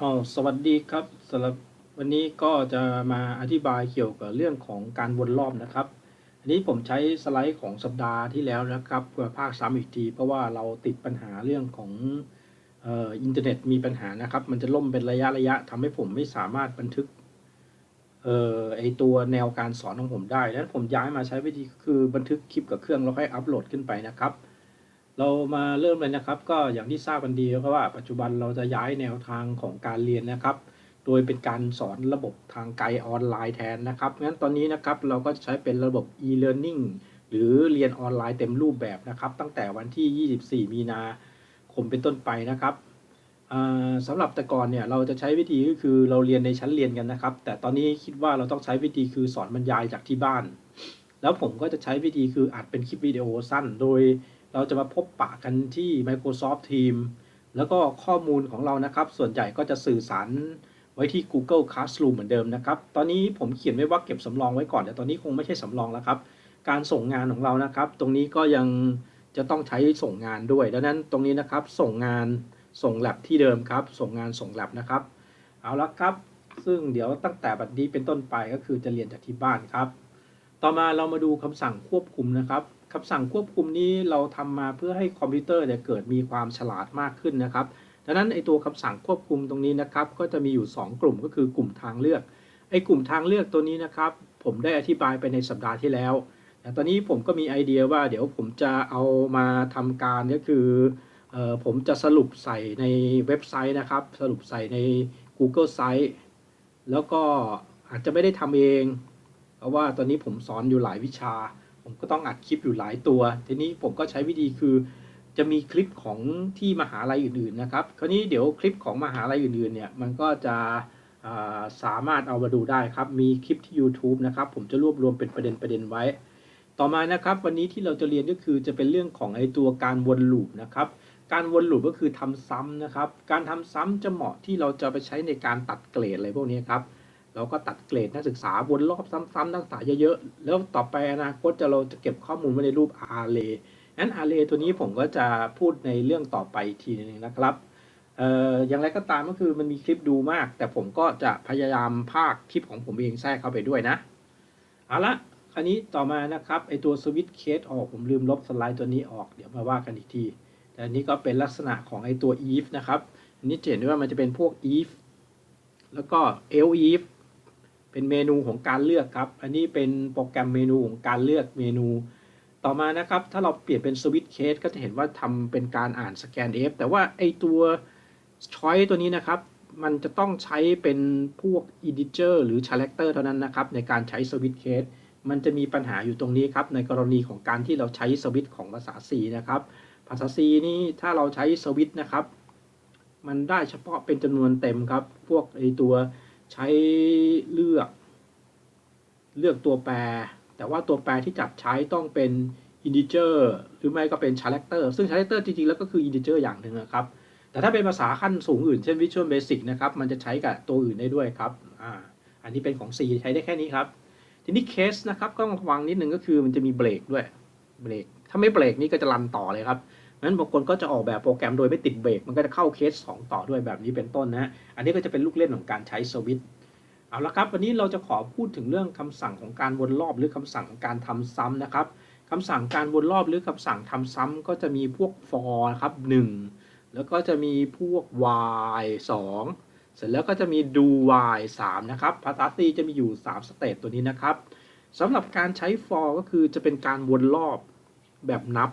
อ๋อสวัสดีครับสำหรับวันนี้ก็จะมาอธิบายเกี่ยวกับเรื่องของการวนรอบนะครับ อันนี้ผมใช้สไลด์ของสัปดาห์ที่แล้วนะครับเพื่อภาคซ้ำอีกที เพราะว่าเราติดปัญหาเรื่องของเอ่ออินเทอร์เน็ตมีปัญหานะครับ มันจะล่มเป็นระยะระยะทำให้ผมไม่สามารถบันทึกเอ่อไอตัวแนวการสอนของผมได้ดังนั้นผมย้ายมาใช้วิธีคือบันทึกคลิปกับเครื่องแล้วค่อยอัปโหลดขึ้นไปนะครับ เรามาเริ่มเลยนะครับ ก็อย่างที่ทราบกันดีแล้วว่าปัจจุบันเราจะย้ายแนวทางของการเรียนนะครับ โดยเป็นการสอนระบบทางไกลออนไลน์แทนนะครับงั้นตอนนี้นะครับเราก็จะใช้เป็นระบบ e-learning หรือเรียนออนไลน์เต็มรูปแบบนะครับ ตั้งแต่วันที่ 24 มีนาคมเป็นต้นไปนะครับสำหรับแต่ก่อนเนี่ยเราจะใช้วิธีก็คือเราเรียนในชั้นเรียนกันนะครับ แต่ตอนนี้คิดว่าเราต้องใช้วิธีคือสอนบรรยายจากที่บ้าน แล้วผมก็จะใช้วิธีคืออัดเป็นคลิปวิดีโอสั้น โดย เราจะมาพบปะกันที่ Microsoft Teams แล้วก็ข้อมูลของเรานะครับ ส่วนใหญ่ก็จะสื่อสารไว้ที่ Google Classroom เหมือนเดิมนะครับ ตอนนี้ผมเขียนไว้ว่าเก็บสำรองไว้ก่อน แต่ตอนนี้คงไม่ใช่สำรองแล้วครับ การส่งงานของเรานะครับ ตรงนี้ก็ยังจะต้องใช้ส่งงานด้วย ดังนั้นตรงนี้นะครับ ส่งงานส่งแลบที่เดิมครับ ส่งงานส่งแลบนะครับ เอาละครับ ซึ่งเดี๋ยวตั้งแต่บัดนี้เป็นต้นไปก็คือจะเรียนจากที่บ้านครับ ต่อมาเรามาดูคำสั่งควบคุมนะครับ คำสั่งควบคุมนี้เราทำมาเพื่อให้คอมพิวเตอร์เนี่ยเกิดมีความฉลาดมากขึ้นนะครับดังนั้นไอตัวคำสั่งควบคุมตรงนี้นะครับ ก็จะมีอยู่ 2 กลุ่มก็คือกลุ่มทางเลือกไอกลุ่มทางเลือกตัวนี้นะครับ ผมได้อธิบายไปในสัปดาห์ที่แล้วแต่ตอนนี้ผมก็มีไอเดียว่าเดี๋ยวผมจะเอามาทำการก็คืออผมจะสรุปใส่ในเว็บไซต์นะครับ สรุปใส่ใน Google Site แล้วก็อาจจะไม่ได้ทำเอง เพราะว่าตอนนี้ผมสอนอยู่หลายวิชา ผมก็ต้องอัดคลิปอยู่หลายตัว ทีนี้ผมก็ใช้วิธีคือ จะมีคลิปของที่มหาลัยอื่นๆนะครับ คราวนี้เดี๋ยวคลิปของมหาลัยอื่นๆเนี่ยมันก็จะาสามารถเอามาดูได้ครับ มีคลิปที่ YouTube นะครับ ผมจะรวบรวมเป็นประเด็นประเด็นไว้ ต่อมานะครับ วันนี้ที่เราจะเรียนก็คือจะเป็นเรื่องของไอตัวการวนลูปนะครับ การวนลูปก็คือทำซ้ำนะครับ การทำซ้ำจะเหมาะที่เราจะไปใช้ในการตัดเกรดอะไรพวกนี้ครับ เราก็ตัดเกรดนักศึกษาวนรอบซ้ำๆนักศึกษาเยอะๆแล้วต่อไปอนาคตจะเราจะเก็บข้อมูลไว้ในรูป array งั้น array ตัวนี้ผมก็จะพูดในเรื่องต่อไปทีหนึงนะครับเอ่ออย่างไรก็ตามก็คือมันมีคลิปดูมาก แต่ผมก็จะพยายามพากคลิปของผมเองแทรกเข้าไปด้วยนะเอาละคราวนี้ต่อมานะครับไอตัวสวิตช์เคสออกผมลืมลบสไลด์ตัวนี้ออกเดี๋ยวมาว่ากันอีกที แต่อันนี้ก็เป็นลักษณะของไอตัว if นะครับอันนี้เห็นได้ว่ามันจะเป็นพวก if แล้วก็ else if เป็นเมนูของการเลือกครับ อันนี้เป็นโปรแกรมเมนูของการเลือกเมนู ต่อมานะครับ ถ้าเราเปลี่ยนเป็นสวิตช์เคสก็จะเห็นว่าทำเป็นการอ่านสแกน F แต่ว่าไอตัวช้อยตัวนี้นะครับ มันจะต้องใช้เป็นพวก integer หรือ character เท่านั้นนะครับ ในการใช้สวิตช์เคสมันจะมีปัญหาอยู่ตรงนี้ครับ ในกรณีของการที่เราใช้สวิตช์ของภาษา C นะครับ ภาษา C นี่ถ้าเราใช้สวิตช์นะครับ มันได้เฉพาะเป็นจำนวนเต็มครับ พวกไอตัว ใช้เลือกเลือกตัวแปร แต่ว่าตัวแปรที่จับใช้ต้องเป็น integer หรือไม่ก็เป็น character ซึ่ง character จริงๆ แล้วก็คือ integer อย่างหนึ่งนะครับ แต่ถ้าเป็นภาษาขั้นสูงอื่น เช่น Visual Basic นะครับ มันจะใช้กับตัวอื่นได้ด้วยครับอ่าอันนี้เป็นของ C ใช้ได้แค่นี้ครับ ทีนี้ case นะครับก็ระวังนิดนึงก็คือมันจะมีเบรกด้วยเบรกถ้าไม่เบรกนี่ก็จะรันต่อเลยครับ งั้นบางคนก็จะออกแบบโปรแกรมโดยไม่ติดเบรกมันก็จะเข้าเคส 2 ต่อด้วยแบบนี้เป็นต้นนะ อันนี้ก็จะเป็นลูกเล่นของการใช้สวิตช์เอาละครับ วันนี้เราจะขอพูดถึงเรื่องคำสั่งของการวนรอบหรือคำสั่งของการทำซ้ำนะครับคำสั่งการวนรอบหรือคำสั่งทำซ้ำก็จะมีพวก for ครับ 1 แล้วก็จะมีพวก while 2เสร็จแล้วก็จะมี do while 3นะครับภาษา C จะมีอยู่ 3 สเตตตัวนี้นะครับสำหรับการใช้ for ก็คือจะเป็นการวนรอบแบบนับ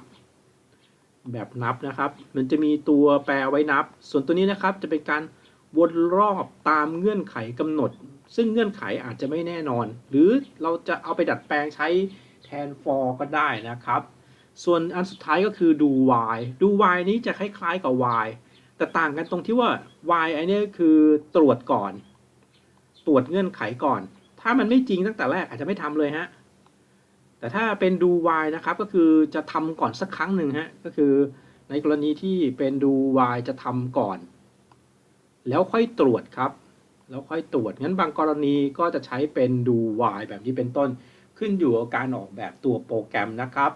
แบบนับนะครับ มันจะมีตัวแปรไว้นับ ส่วนตัวนี้นะครับจะเป็นการวนรอบตามเงื่อนไขกำหนด ซึ่งเงื่อนไขอาจจะไม่แน่นอน หรือเราจะเอาไปดัดแปลงใช้แทน for ก็ได้นะครับ ส่วนอันสุดท้ายก็คือ do while do while นี้จะคล้ายๆกับ while แต่ต่างกันตรงที่ว่า while ไอ้นี่คือตรวจก่อน ตรวจเงื่อนไขก่อน ถ้ามันไม่จริงตั้งแต่แรกอาจจะไม่ทำเลยฮะ แต่ถ้าเป็น do while นะครับก็คือจะทำก่อนสักครั้งหนึ่งฮะก็คือในกรณีที่เป็น do while จะทำก่อน แล้วค่อยตรวจครับ แล้วค่อยตรวจงั้นบางกรณีก็จะใช้เป็น do while แบบนี้เป็นต้นขึ้นอยู่กับการออกแบบตัวโปรแกรมนะครับ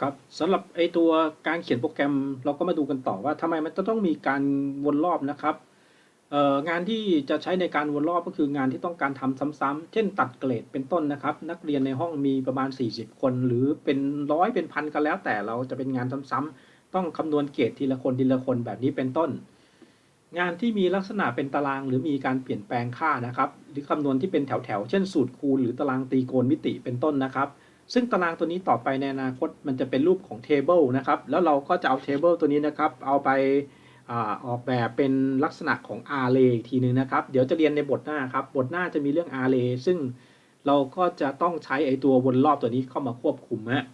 ครับสำหรับไอตัวการเขียนโปรแกรมเราก็มาดูกันต่อว่าทำไมมันจะต้องมีการวนรอบนะครับ งานที่จะใช้ในการวนรอบก็คืองานที่ต้องการทำซ้ำๆเช่นตัดเกรดเป็นต้นนะครับ นักเรียนในห้องมีประมาณ 40 คน หรือเป็นร้อยเป็นพันกันแล้ว แต่เราจะเป็นงานซ้ำๆต้องคำนวณเกรดทีละคนทีละคนแบบนี้เป็นต้น งานที่มีลักษณะเป็นตารางหรือมีการเปลี่ยนแปลงค่านะครับ หรือคำนวณที่เป็นแถวๆ เช่นสูตรคูณหรือตารางตรีโกณมิติเป็นต้นนะครับ ซึ่งตารางตัวนี้ต่อไปในอนาคตมันจะเป็นรูปของ Table นะครับ แล้วเราก็จะเอา Table ตัวนี้นะครับ เอาไป ออกแบบเป็นลักษณะของ Array อีกทีหนึงนะครับ เดี๋ยวจะเรียนในบทหน้าครับ บทหน้าจะมีเรื่อง Array ซึ่งเราก็จะต้องใช้ไอตัววนรอบตัวนี้เข้ามาควบคุมฮะ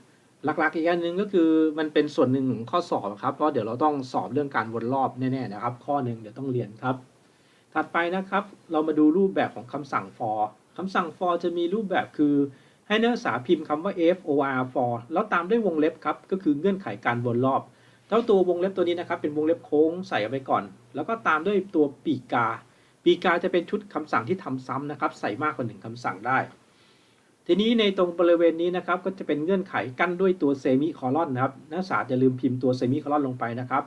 หลักๆอีกอันหนึ่งก็คือมันเป็นส่วนหนึ่งของข้อสอบครับ เพราะเดี๋ยวเราต้องสอบเรื่องการวนรอบแน่ๆนะครับ ข้อหนึ่งเดี๋ยวต้องเรียนครับ ถัดไปนะครับ เรามาดูรูปแบบของคำสั่ง for คำสั่ง for จะมีรูปแบบคือ ให้นักศึกษาพิมพ์คำว่า for for แล้วตามด้วยวงเล็บครับ ก็คือเงื่อนไขการวนรอบ เจ้าตัววงเล็บตัวนี้นะครับเป็นวงเล็บโค้งใส่เอาไปก่อน แล้วก็ตามด้วยตัวปีกา ปีกาจะเป็นชุดคำสั่งที่ทำซ้ำนะครับ ใส่มากกว่าหนึ่งคำสั่งได้ ทีนี้ในตรงบริเวณนี้นะครับก็จะเป็นเงื่อนไขกั้นด้วยตัวเซมิคอลอนนะครับนักศึกษาจะลืมพิมพ์ตัวเซมิคอลอนลงไปนะครับ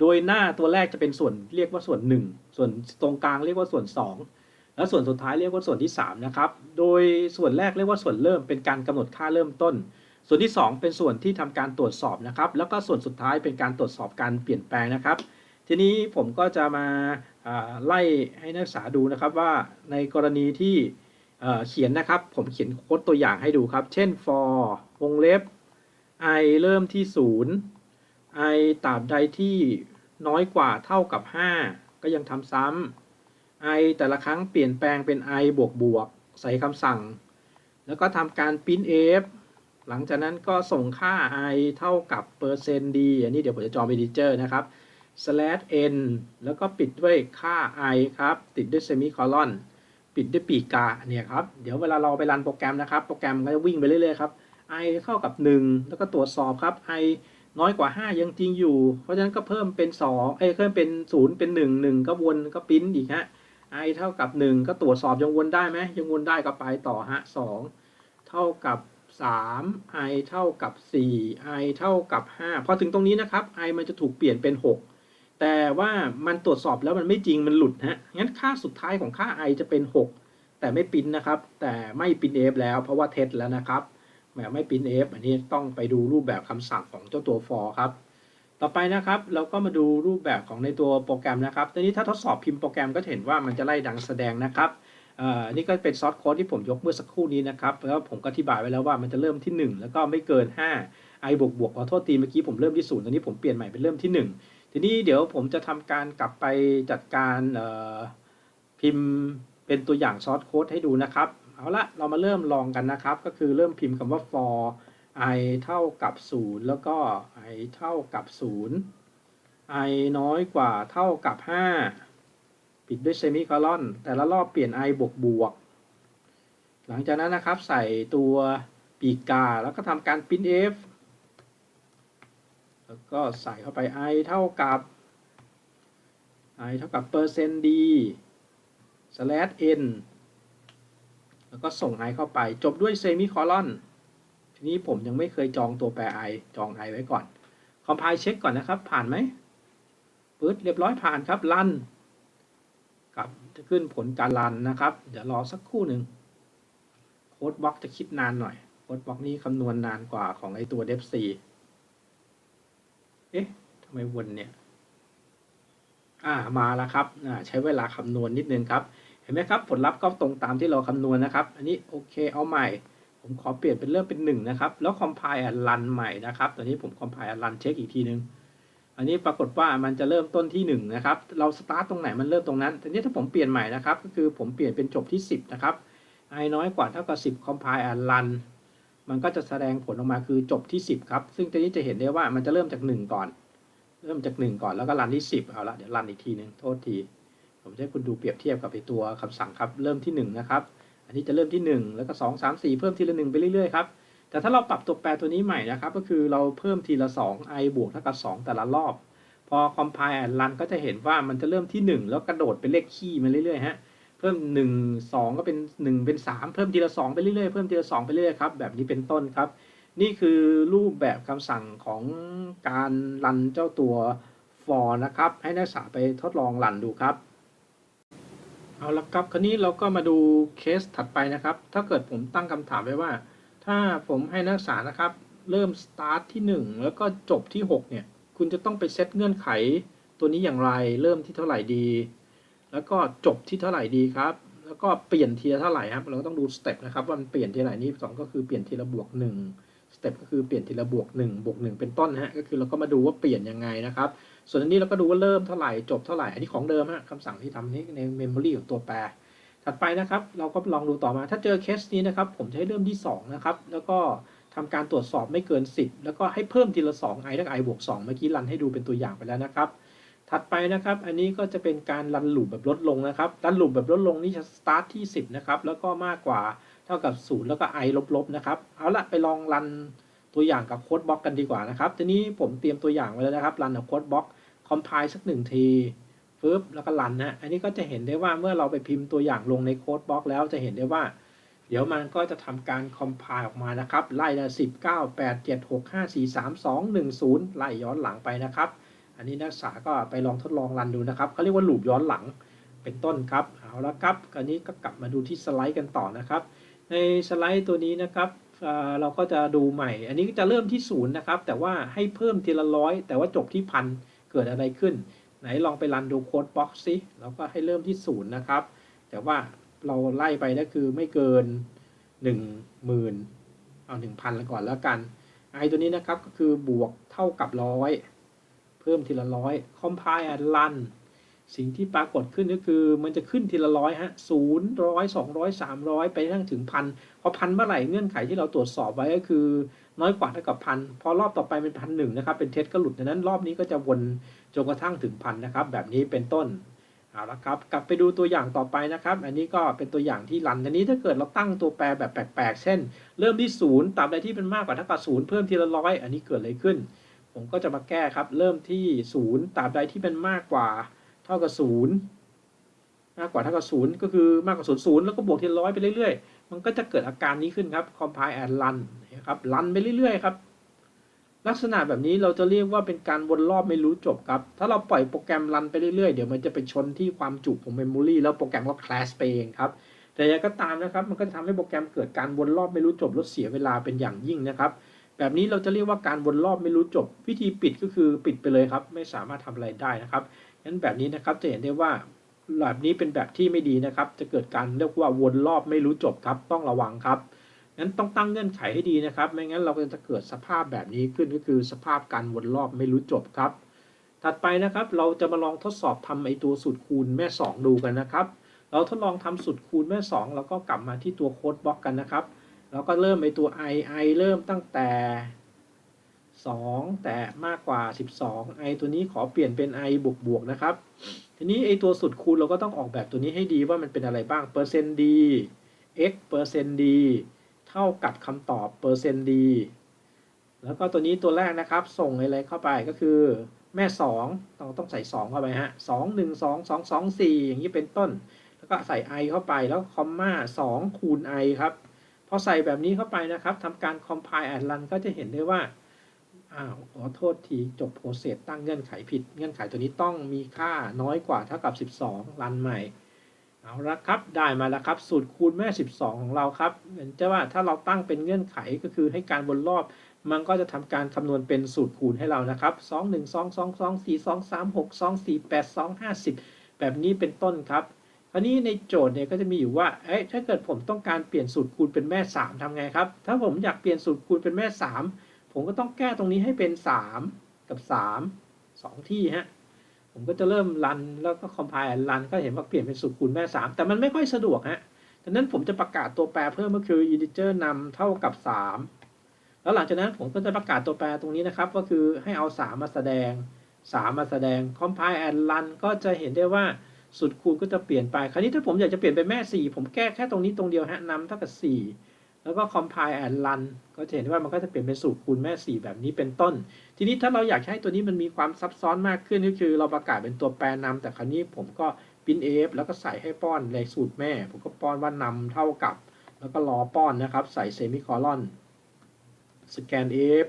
โดยหน้าตัวแรกจะเป็นส่วนเรียกว่าส่วน 1 ส่วนตรงกลางเรียกว่าส่วน 2 และส่วนสุดท้ายเรียกว่าส่วนที่3นะครับโดยส่วนแรกเรียกว่าส่วนเริ่มเป็นการกำหนดค่าเริ่มต้น ส่วนที่ 2 เป็นส่วนที่ทำการตรวจสอบนะครับ แล้วก็ส่วนสุดท้ายเป็นการตรวจสอบการเปลี่ยนแปลงนะครับ ทีนี้ผมก็จะมาไล่ให้นักศึกษาดูนะครับว่าในกรณีที่เอ่อเขียนนะครับ ผมเขียนโค้ดตัวอย่างให้ดูครับ เช่น for วงเล็บ i เริ่มที่ 0 i ตราบใดที่น้อยกว่าเท่ากับ 5 ก็ยังทำซ้ำ i แต่ละครั้งเปลี่ยนแปลงเป็น i บวกบวกใส่คำสั่ง แล้วก็ทำการ print f หลังจากนั้นก็ส่งค่า i เท่ากับเปอร์เซนต์ d อันนี้เดี๋ยวผมจะจอเป็น integer นะครับ slash n แล้วก็ปิดด้วยค่า i ครับ ติดด้วย semicolon ปิดด้วยปีกกาเนี่ยครับ เดี๋ยวเวลาเราไปรันโปรแกรมนะครับ โปรแกรมก็จะวิ่งไปเรื่อยๆครับ i เท่ากับ 1 แล้วก็ตรวจสอบครับ i น้อยกว่า 5 ยังจริงอยู่ เพราะฉะนั้นก็เพิ่มเป็น2เอ้ยเพิ่มเป็น 0 เป็น 1 1 ก็วนก็ปริ้นอีกฮะ i เท่ากับ 1 ก็ตรวจสอบยังวนได้ไหมยังวนได้ก็ไปต่อฮะ2เท่ากับ 3 i เท่ากับ4 i เท่ากับ5พอถึงตรงนี้นะครับ i มันจะถูกเปลี่ยนเป็น 6 แต่ว่ามันตรวจสอบแล้วมันไม่จริงมันหลุดฮะงั้นค่าสุดท้ายของค่า i จะเป็น 6 แต่ไม่ปิ้นนะครับ แต่ไม่ปิ้น f แล้วเพราะว่าเท็จแล้วนะครับแบบไม่ปิ้น f อันนี้ต้องไปดูรูปแบบคำสั่งของเจ้าตัว for ครับต่อไปนะครับเราก็มาดูรูปแบบของในตัวโปรแกรมนะครับทีนี้ถ้าทดสอบพิมพ์โปรแกรมก็เห็นว่ามันจะไล่ดังแสดงนะครับ นี่ก็เป็นซอสโค้ดที่ผมยกเมื่อสักครู่นี้นะครับแล้วผมก็อธิบายไว้แล้วว่ามันจะเริ่มที่ 1 แล้วก็ไม่เกิน 5 i บวกบวกขอโทษทีเมื่อกี้ผมเริ่มที่0ตอนนี้ผมเปลี่ยนใหม่เป็นเริ่มที่ 1 ทีนี้เดี๋ยวผมจะทำการกลับไปจัดการพิมพ์เป็นตัวอย่างซอสโค้ดให้ดูนะครับ เอาละเรามาเริ่มลองกันนะครับ ก็คือเริ่มพิมพ์คำว่า for i เท่ากับ 0 แล้วก็ i เท่ากับ 0 i น้อยกว่าเท่ากับ5 ปิดด้วยเซมิคอลอน แต่ละรอบเปลี่ยน i บวกบวก หลังจากนั้นนะครับใส่ตัวปีกกา แล้วก็ทำการ print f แล้วก็ใส่เข้าไป i เท่ากับ i เท่ากับเปอร์เซนต์ d slash n แล้วก็ส่ง i เข้าไป จบด้วยเซมิคอลอน ทีนี้ผมยังไม่เคยจองตัวแปร i จอง i ไว้ก่อน คอมไพล์เช็คก่อนนะครับ ผ่านไหมปึ๊ดเรียบร้อยผ่านครับ รัน จะขึ้นผลการรันนะครับ เดี๋ยวรอสักครู่หนึ่งโค้ดบล็อกจะคิดนานหน่อยโค้ดบล็อกนี้คำนวณนานกว่าของไอตัว def c เอ๊ะทำไมวนเนี่ย อ่ามาแล้วครับอ่าใช้เวลาคำนวณนิดนึงครับ เห็นไหมครับ ผลลัพธ์ก็ตรงตามที่เราคำนวณนะครับ อันนี้โอเคเอาใหม่ ผมขอเปลี่ยนเป็นเริ่มเป็นหนึ่งนะครับ แล้วคอมไพล์รันใหม่นะครับ ตอนนี้ผมคอมไพล์รันเช็คอีกทีนึง อันนี้ปรากฏว่ามันจะเริ่มต้นที่หนึ่งนะครับ เราสตาร์ตตรงไหนมันเริ่มตรงนั้น ทีนี้ถ้าผมเปลี่ยนใหม่นะครับ ก็คือผมเปลี่ยนเป็นจบที่ 10 นะครับ i น้อยกว่าเท่ากับ 10 compile and run มันก็จะแสดงผลออกมาคือจบที่ 10 ครับ ซึ่งตอนนี้จะเห็นได้ว่ามันจะเริ่มจาก 1 ก่อน เริ่มจาก 1 ก่อนแล้วก็รันที่ 10 เอาละเดี๋ยวรันอีกทีนึงโทษที ผมจะให้คุณดูเปรียบเทียบกับไอตัวคำสั่งครับ เริ่มที่ 1 นะครับ อันนี้จะเริ่มที่ 1 แล้วก็ 2 3 4 เพิ่มทีละ1ไปเรื่อยๆครับ แต่ถ้าเราปรับตัวแปรตัวนี้ใหม่นะครับ ก็คือเราเพิ่มทีละ 2 i บวกเท่ากับ 2 แต่ละรอบ พอ compile and run ก็จะเห็นว่ามันจะเริ่มที่ 1 แล้วกระโดดเป็นเลขคี่มาเรื่อยๆฮะเพิ่ม 1 2 ก็เป็น 1 เป็น 3 เพิ่มทีละ 2 ไปเรื่อยๆเพิ่มทีละ 2 ไปเรื่อยๆครับแบบนี้เป็นต้นครับ นี่คือรูปแบบคำสั่งของการรันเจ้าตัว for นะครับ ให้นักศึกษาไปทดลองรันดูครับเอาละครับ คราวนี้เราก็มาดูเคสถัดไปนะครับ ถ้าเกิดผมตั้งคำถามไว้ว่า ถ้าผมให้นักศึกษานะครับ เริ่ม start ที่ 1 แล้วก็จบที่ 6 เนี่ย คุณจะต้องไปเซตเงื่อนไข ตัวนี้อย่างไร เริ่มที่เท่าไหร่ดี แล้วก็จบที่เท่าไหร่ดีครับ แล้วก็เปลี่ยนทีละเท่าไหร่ครับ เราก็ต้องดูสเต็ปนะครับว่ามันเปลี่ยนทีละไหนนี่สองก็คือเปลี่ยนทีละบวก1สเต็ปก็คือเปลี่ยนทีละบวก1บวก1เป็นต้นฮะ ก็คือเราก็มาดูว่าเปลี่ยนยังไงนะครับ ส่วนอันนี้เราก็ดูว่าเริ่มเท่าไหร่จบเท่าไหร่ อันนี้ของเดิมฮะคำสั่งที่ทำนี้ในเมมโมรีของตัวแปร ถัดไปนะครับ เราก็ลองดูต่อมา ถ้าเจอเคสนี้นะครับ ผมจะให้เริ่มที่ 2 นะครับ แล้วก็ทำการตรวจสอบไม่เกิน 10 แล้วก็ให้เพิ่มทีละ 2 i ทั้ง i บวก2เมื่อกี้รันให้ดูเป็นตัวอย่างไปแล้วนะครับ ถัดไปนะครับ อันนี้ก็จะเป็นการรันลูปแบบลดลงนะครับ รันลูปแบบลดลงนี่จะสตาร์ทที่ 10 นะครับ แล้วก็มากกว่าเท่ากับ 0 แล้วก็ i ลบๆนะครับ เอาละไปลองรันตัวอย่างกับโค้ดบล็อกกันดีกว่านะครับ ทีนี้ผมเตรียมตัวอย่างไว้แล้วนะครับ รันกับโค้ดบล็อกคอมไพล์สักหนึ่งที ปึ๊บแล้วก็รันนะอันนี้ก็จะเห็นได้ว่าเมื่อเราไปพิมพ์ตัวอย่างลงในโค้ดบล็อกแล้วจะเห็นได้ว่า เดี๋ยวมันก็จะทำการคอมไพล์ออกมานะครับไล่ละสิบเก้าแปดเจ็ดหกห้าสี่สามสองหนึ่งศูนย์ไล่ย้อนหลังไปนะครับ อันนี้นักศึกษาก็ไปลองทดลองรันดูนะครับเขาเรียกว่าลูปย้อนหลังเป็นต้นครับเอาละครับอันนี้ก็กลับมาดูที่สไลด์กันต่อนะครับ ในสไลด์ตัวนี้นะครับเอ่อเราก็จะดูใหม่ อันนี้ก็จะเริ่มที่ศูนย์นะครับ แต่ว่าให้เพิ่มทีละร้อยแต่ว่าจบที่พันเกิดอะไรขึ้น ไหนลองไปรันดูโค้ดบ็อกซ์สิเราก็ให้เริ่มที่ศูนย์นะครับ แต่ว่าเราไล่ไปก็คือไม่เกินหนึ่งหมื่นเอาหนึ่งพันละก่อนแล้วกันไอตัวนี้นะครับก็คือบวกเท่ากับร้อยเพิ่มทีละร้อยคอมไพล์แอนรันสิ่งที่ปรากฏขึ้นก็คือมันจะขึ้นทีละร้อยฮะศูนย์ร้อยสองร้อยสามร้อยไปทั้งถึงพันพอพันเมื่อไหร่เงื่อนไขที่เราตรวจสอบไว้ก็คือ น้อยกว่าเท่ากับพันพอรอบต่อไปเป็นพันหนึ่งนะครับ เป็นเท็จก็หลุดดังนั้นรอบนี้ก็จะวนจนกระทั่งถึงพันนะครับ แบบนี้เป็นต้นเอาละครับ กลับไปดูตัวอย่างต่อไปนะครับ อันนี้ก็เป็นตัวอย่างที่รันอันนี้ถ้าเกิดเราตั้งตัวแปรแบบแปลกๆ เช่น เริ่มที่ศูนย์ตาบใดที่เป็นมากกว่าเท่ากับศูนย์เพิ่มทีละร้อยอันนี้เกิดอะไรขึ้น ผมก็จะมาแก้ครับ เริ่มที่ศูนย์ตาบใดที่เป็นมากกว่า เท่ากับศูนย์มากกว่าเท่ากับศูนย์ก็คือมากกว่าศูนย์ศูนย์แล้วก็บวกทีละร้อยไปเรื่อยๆ มันก็จะเกิดอาการนี้ขึ้นครับ compile and run นะครับรันไปเรื่อยๆ ครับ ลักษณะแบบนี้เราจะเรียกว่าเป็นการวนรอบไม่รู้จบครับ ถ้าเราปล่อยโปรแกรมรันไปเรื่อยๆ เดี๋ยวมันจะไปชนที่ความจุของเมมโมรีแล้วโปรแกรมก็คลาสไปเองครับ แต่ย่างก็ตามนะครับ มันก็จะทำให้โปรแกรมเกิดการวนรอบไม่รู้จบลดเสียเวลาเป็นอย่างยิ่งนะครับ แบบนี้เราจะเรียกว่าการวนรอบไม่รู้จบ วิธีปิดก็คือปิดไปเลยครับ ไม่สามารถทำอะไรได้นะครับงั้นแบบนี้นะครับจะเห็นได้ว่า แบบนี้เป็นแบบที่ไม่ดีนะครับ จะเกิดการเรียกว่าวนรอบไม่รู้จบครับ ต้องระวังครับงั้นต้องตั้งเงื่อนไขให้ดีนะครับ ไม่งั้นเราก็จะเกิดสภาพแบบนี้ขึ้นก็คือสภาพการวนรอบไม่รู้จบครับ ถัดไปนะครับเราจะมาลองทดสอบทำไอตัวสูตรคูณแม่ 2 ดูกันนะครับ เราทดลองทำสูตรคูณแม่ 2 แล้วก็กลับมาที่ตัวโค้ดบล็อกกันนะครับแล้วก็เริ่มไอตัว i i เริ่มตั้งแต่ 2 แต่มากกว่า 12 i ตัวนี้ขอเปลี่ยนเป็น i บวกบวกนะครับ ทีนี้ไอตัวสูตรคูณเราก็ต้องออกแบบตัวนี้ให้ดีว่ามันเป็นอะไรบ้างเปอร์เซ็นต์ d x เปอร์เซ็นต์ d เท่ากับคำตอบเปอร์เซ็นต์ d แล้วก็ตัวนี้ตัวแรกนะครับส่งอะไรเข้าไปก็คือแม่2ต้องต้องใส่ 2 เข้าไปฮะ2 1 2 2 2 4อย่างนี้เป็นต้น แล้วก็ใส่ i เข้าไปแล้วคอมมา2คูณ i ครับพอใส่แบบนี้เข้าไปนะครับทำการ compile and run ก็จะเห็นได้ว่า อ้าวขอโทษทีจบโปรเซสตั้งเงื่อนไขผิด เงื่อนไขตัวนี้ต้องมีค่าน้อยกว่าเท่ากับ 12 รันใหม่ เอาละครับ ได้มาแล้วครับ สูตรคูณแม่ 12 ของเราครับเหมือนจะว่าถ้าเราตั้งเป็นเงื่อนไขก็คือให้การวนรอบ มันก็จะทำการคำนวณเป็นสูตรคูณให้เรานะครับ 2 1 2 2 2 4 2 3 6 2 4 8 2 50 แบบนี้เป็นต้นครับคราวนี้ในโจทย์เนี่ยก็จะมีอยู่ว่า เอ้ยถ้าเกิดผมต้องการเปลี่ยนสูตรคูณเป็นแม่ 3ทำไงครับ ถ้าผมอยากเปลี่ยนสูตรคูณเป็นแม่ 3 ผมก็ต้องแก้ตรงนี้ให้เป็น 3 กับ 3 2 ที่ฮะ ผมก็จะเริ่มรันแล้วก็คอมไพล์รันก็เห็นว่าเปลี่ยนเป็นสูตรคูณแม่ 3 แต่มันไม่ค่อยสะดวกฮะดังนั้นผมจะประกาศตัวแปรเพิ่มก็คือ integer นำเท่ากับ 3 แล้วหลังจากนั้นผมก็จะประกาศตัวแปรตรงนี้นะครับ ก็คือให้เอา 3 มาแสดง 3 มาแสดง compile and run ก็จะเห็นได้ว่าสูตรคูณก็จะเปลี่ยนไป คราวนี้ถ้าผมอยากจะเปลี่ยนเป็นแม่ 4 ผมแก้แค่ตรงนี้ตรงเดียวฮะนำเท่ากับ 4 แล้วก็ compile and run ก็จะเห็นว่ามันก็จะเปลี่ยนเป็นสูตรคูณแม่ 4 แบบนี้เป็นต้น ทีนี้ถ้าเราอยากให้ตัวนี้มันมีความซับซ้อนมากขึ้นก็คือเราประกาศเป็นตัวแปรนำแต่คราวนี้ผมก็พิมพ์ f แล้วก็ใส่ให้ป้อนในสูตรแม่ ผมก็ป้อนว่านำเท่ากับ แล้วก็รอป้อนนะครับ ใส่เซมิคอลอนสแกน f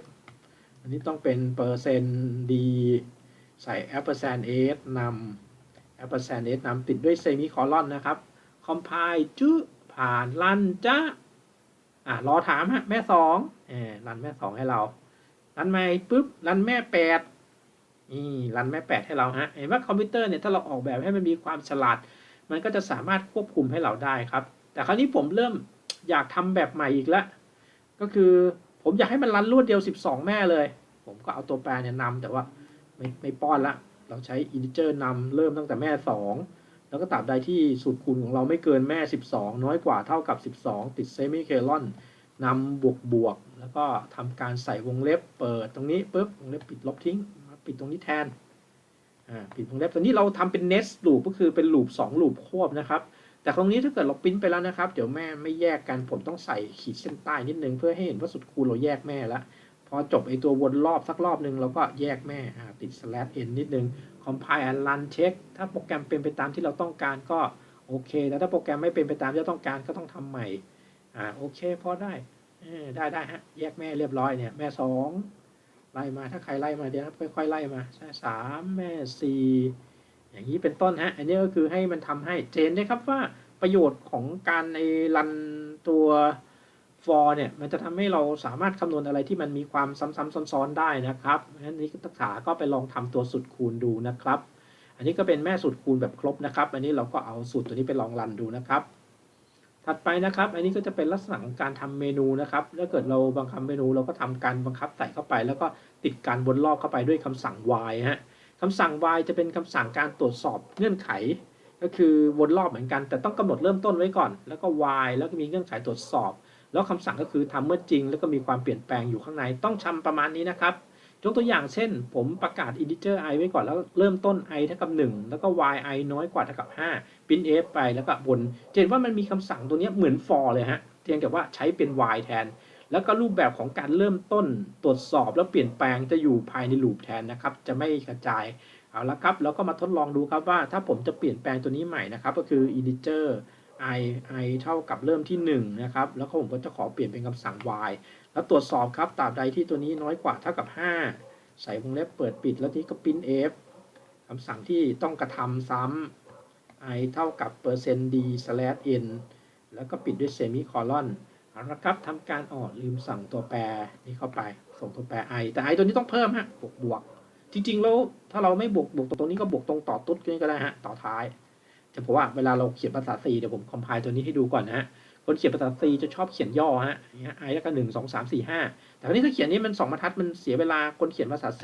อันนี้ต้องเป็นเปอร์เซนต์ d ใส่ ampersand s นำ ampersand s นำติดด้วยเซมิคอลอนนะครับ compile จุผ่านรันจ้า อะรอถามฮะแม่สองเออรันแม่สองให้เรารันใหม่ปุ๊บรันแม่แปดนี่รันแม่แปดให้เราฮะเห็นว่าคอมพิวเตอร์เนี่ยถ้าเราออกแบบให้มันมีความฉลาด มันก็จะสามารถควบคุมให้เราได้ครับ แต่คราวนี้ผมเริ่มอยากทำแบบใหม่อีกแล้วก็คือผมอยากให้มันรันรวดเดียว 12 แม่เลย ผมก็เอาตัวแปรเนี่ยนำแต่ว่าไม่ไม่ป้อนละ เราใช้อินทิเจอร์นำเริ่มตั้งแต่แม่ 2 แล้วก็ตราบใดที่สูตรคูณของเราไม่เกินแม่ 12 น้อยกว่าเท่ากับ 12 ติดเซมิเคลอนนำบวกบวก แล้วก็ทำการใส่วงเล็บเปิดตรงนี้ปุ๊บวงเล็บปิดลบทิ้งมาปิดตรงนี้แทนอ่าปิดวงเล็บตอนนี้เราทำเป็น nest loop ก็คือเป็นลูป2ลูปควบนะครับ แต่ตรงนี้ถ้าเกิดเราปิ้นไปแล้วนะครับ เดี๋ยวแม่ไม่แยกกันผมต้องใส่ขีดเส้นใต้นิดนึงเพื่อให้เห็นว่าสุดคูณเราแยกแม่แล้ว พอจบไอตัววนรอบสักรอบหนึ่งเราก็แยกแม่ติด slash n นิดนึง compile and run check ถ้าโปรแกรมเป็นไปตามที่เราต้องการก็โอเคแต่ถ้าโปรแกรมไม่เป็นไปตามที่เราต้องการก็ต้องทำใหม่อ่าโอเคพอได้ได้ได้ฮะแยกแม่เรียบร้อยเนี่ยแม่สองไล่มาถ้าใครไล่มาเดี๋ยวค่อยๆไล่มาสามแม่สี่อย่างนี้เป็นต้นฮะอันนี้ก็คือให้มันทำให้เจนได้ครับว่าประโยชน์ของการในรันตัว for เนี่ยมันจะทำให้เราสามารถคำนวณอะไรที่มันมีความซ้ำๆซ้อนๆได้นะครับงั้นนี้นักศึกษาก็ไปลองทำตัวสุดคูณดูนะครับ อันนี้ก็เป็นแม่สูตรคูณแบบครบนะครับ อันนี้เราก็เอาสูตรตัวนี้ไปลองรันดูนะครับ ถัดไปนะครับ อันนี้ก็จะเป็นลักษณะของการทำเมนูนะครับถ้าเกิดเราบังคับเมนูเราก็ทำการบังคับใส่เข้าไป แล้วก็ติดการวนรอบเข้าไปด้วยคำสั่ง y ฮะคำสั่ง y จะเป็นคำสั่งการตรวจสอบเงื่อนไขก็คือวนรอบเหมือนกัน แต่ต้องกำหนดเริ่มต้นไว้ก่อน แล้วก็ y แล้วก็มีเงื่อนไขตรวจสอบ แล้วคำสั่งก็คือทำเมื่อจริง แล้วก็มีความเปลี่ยนแปลงอยู่ข้างในต้องทำประมาณนี้นะครับยกตัวอย่างเช่น ผมประกาศ integer i ไว้ก่อนแล้วเริ่มต้น i เท่ากับ 1 แล้วก็ y i น้อยกว่าเท่ากับ 5 print f ไปแล้วก็วนเห็นว่ามันมีคำสั่งตัวนี้เหมือน for เลยฮะเพียงแต่ว่าใช้เป็น y แทน แล้วก็รูปแบบของการเริ่มต้นตรวจสอบแล้วเปลี่ยนแปลงจะอยู่ภายในลูปแทนนะครับ จะไม่กระจายเอาละครับแล้วก็มาทดลองดูครับว่าถ้าผมจะเปลี่ยนแปลงตัวนี้ใหม่นะครับ ก็คือ integer i i เท่ากับเริ่มที่1นะครับแล้วผมก็จะขอเปลี่ยนเป็นคำสั่ง y แล้วตรวจสอบครับตราบใดที่ตัวนี้น้อยกว่าเท่ากับ 5 ใส่วงเล็บเปิดปิดแล้วนี้ก็ print f คำสั่งที่ต้องกระทำซ้ำ i เท่ากับเปอร์เซ็นต์ d slash n แล้วก็ปิดด้วยเซมิคอลอนเอาละครับทำการออกลืมสั่งตัวแปรนี้เข้าไป ส่งตัวแปร i แต่ i ตัวนี้ต้องเพิ่มฮะบวกบวก จริงๆแล้วถ้าเราไม่บวกบวกตรงนี้ก็บวกตรงต่อตุ๊ดนี่ก็ได้ฮะต่อท้าย แต่ผมว่าเวลาเราเขียนภาษา C เดี๋ยวผมคอมไพล์ตัวนี้ให้ดูก่อนนะฮะคนเขียนภาษา C จะชอบเขียนย่อฮะอย่างเงี้ย i แล้วก็หนึ่งสองสามสี่ห้าแต่คราวนี้ถ้าเขียนนี้มันสองบรรทัดมันเสียเวลาคนเขียนภาษา C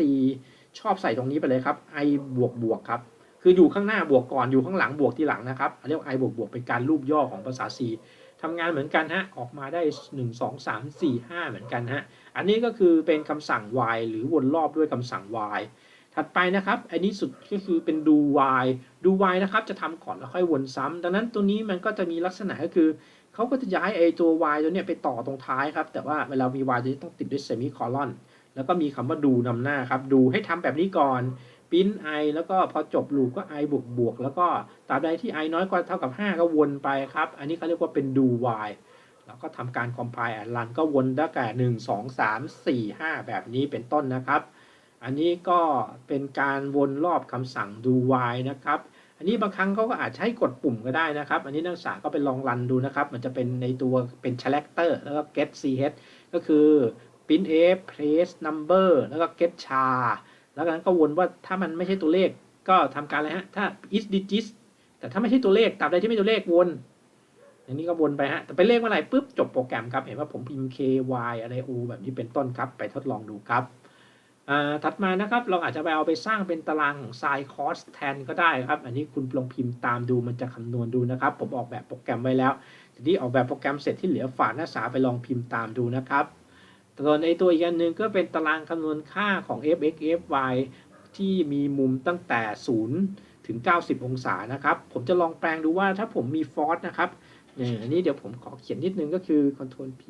ชอบใส่ตรงนี้ไปเลยครับ i บวกบวกครับคืออยู่ข้างหน้าบวกก่อนอยู่ข้างหลังบวกทีหลังนะครับเรียก i บวกบวกเป็นการรูปย่อของภาษา C ทำงานเหมือนกันฮะออกมาได้ 1 2 3 4 5 เหมือนกันฮะอันนี้ก็คือเป็นคำสั่ง y หรือวนรอบด้วยคำสั่ง y ถัดไปนะครับ อันนี้สุดก็คือเป็นดู y ดู y นะครับ จะทำก่อนแล้วค่อยวนซ้ำดังนั้นตัวนี้มันก็จะมีลักษณะก็คือ เขาก็จะย้ายไอตัว y ตัวเนี้ยไปต่อตรงท้ายครับ แต่ว่าเวลามี y ตัวนี้ต้องติดด้วยเซมิคอลอนแล้วก็มีคำว่าดูนำหน้าครับ ดูให้ทำแบบนี้ก่อนปิ้น i แล้วก็พอจบลูปก็ i บวกบวกแล้วก็ตราบใดที่ i น้อยกว่าเท่ากับ 5 ก็วนไปครับ อันนี้เขาเรียกว่าเป็นดู y แล้วก็ทำการ compile and run ก็วนได้แก่หนึ่งสองสามสี่ห้าแบบนี้เป็นต้นนะครับ อันนี้ก็เป็นการวนรอบคำสั่ง do while นะครับ อันนี้บางครั้งเขาก็อาจใช้กดปุ่มก็ได้นะครับ อันนี้นักศึกษาก็ไปลองรันดูนะครับ มันจะเป็นในตัวเป็น character แล้วก็ get ch ก็คือ print f place number แล้วก็ get char แล้วนั้นก็วนว่าถ้ามันไม่ใช่ตัวเลขก็ทำการอะไรฮะ ถ้า is digits แต่ถ้าไม่ใช่ตัวเลขตราบใดที่ไม่ตัวเลขวนอย่างนี้ก็วนไปฮะ แต่เป็นเลขเมื่อไหร่ปุ๊บจบโปรแกรมครับ เห็นว่าผมพิมพ์ k y อะไร u แบบนี้เป็นต้นครับ ไปทดลองดูครับ ถัดมานะครับเราอาจจะไปเอาไปสร้างเป็นตารางของ sin cos tan ก็ได้ครับ อันนี้คุณลองพิมพ์ตามดูมันจะคำนวณดูนะครับ ผมออกแบบโปรแกรมไว้แล้วทีนี้ออกแบบโปรแกรมเสร็จที่เหลือฝากนักศึกษาไปลองพิมพ์ตามดูนะครับส่วนในตัวอีกอันหนึ่งก็เป็นตารางคำนวณค่าของ f(x) f(y) ที่มีมุมตั้งแต่ 0 ถึง 90 องศานะครับ ผมจะลองแปลงดูว่าถ้าผมมีฟอสนะครับอันนี้เดี๋ยวผมขอเขียนนิดนึงก็คือ Ctrl P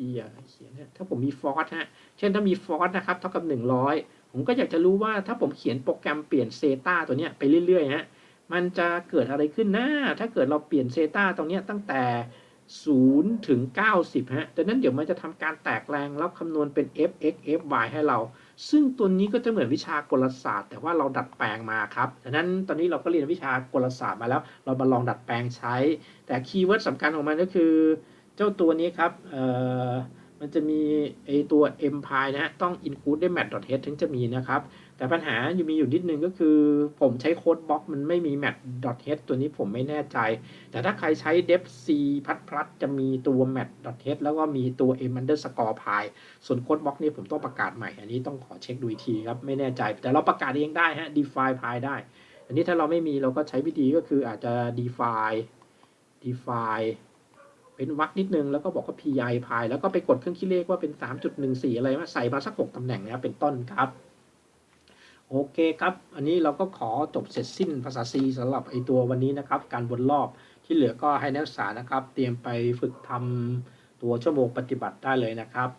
เขียนถ้าผมมีฟอสฮะ เช่นถ้ามีฟอสนะครับ เท่ากับ 100 ผมก็อยากจะรู้ว่าถ้าผมเขียนโปรแกรมเปลี่ยนเซตาตัวเนี้ยไปเรื่อยๆฮะมันจะเกิดอะไรขึ้นนะถ้าเกิดเราเปลี่ยนเซตาตรงเนี้ยตั้งแต่ 0 ถึง 90 ฮะดังนั้นเดี๋ยวมันจะทำการแตกแรงแล้วคำนวณเป็น f x f y ให้เรา ซึ่งตัวนี้ก็จะเหมือนวิชากลศาสตร์ แต่ว่าเราดัดแปลงมาครับดังนั้นตอนนี้เราก็เรียนวิชากลศาสตร์มาแล้ว เรามาลองดัดแปลงใช้ แต่คีย์เวิร์ดสำคัญของมันก็คือ เจ้าตัวนี้ครับเอ่อ มันจะมีไอตัว m p i นะฮะต้อง include ด้วย mat.h ถึงจะมีนะครับ แต่ปัญหาอยู่มีอยู่นิดนึงก็คือ ผมใช้โค้ดบล็อกมันไม่มี mat.h ตัวนี้ผมไม่แน่ใจ แต่ถ้าใครใช้ def c พัดพลัดจะมีตัว mat.h แล้วก็มีตัว m underscore pi ส่วนโค้ดบล็อกนี่ผมต้องประกาศใหม่ อันนี้ต้องขอเช็คดูอีกทีครับ ไม่แน่ใจ แต่เราประกาศเองได้ฮะ define pi ได้ อันนี้ถ้าเราไม่มีเราก็ใช้วิธีก็คืออาจจะ define define เป็นวักนิดนึง แล้วก็บอกว่า pi pi แล้วก็ไปกดเครื่องคิดเลขว่าเป็น 3.14 อะไรมาใส่มาสัก 6 ตำแหน่งนะครับเป็นต้นครับ โอเคครับ อันนี้เราก็ขอจบเสร็จสิ้นภาษา C สำหรับไอตัววันนี้นะครับ การวนรอบที่เหลือก็ให้นักศึกษานะครับ เตรียมไปฝึกทำตัวชั่วโมงปฏิบัติได้เลยนะครับ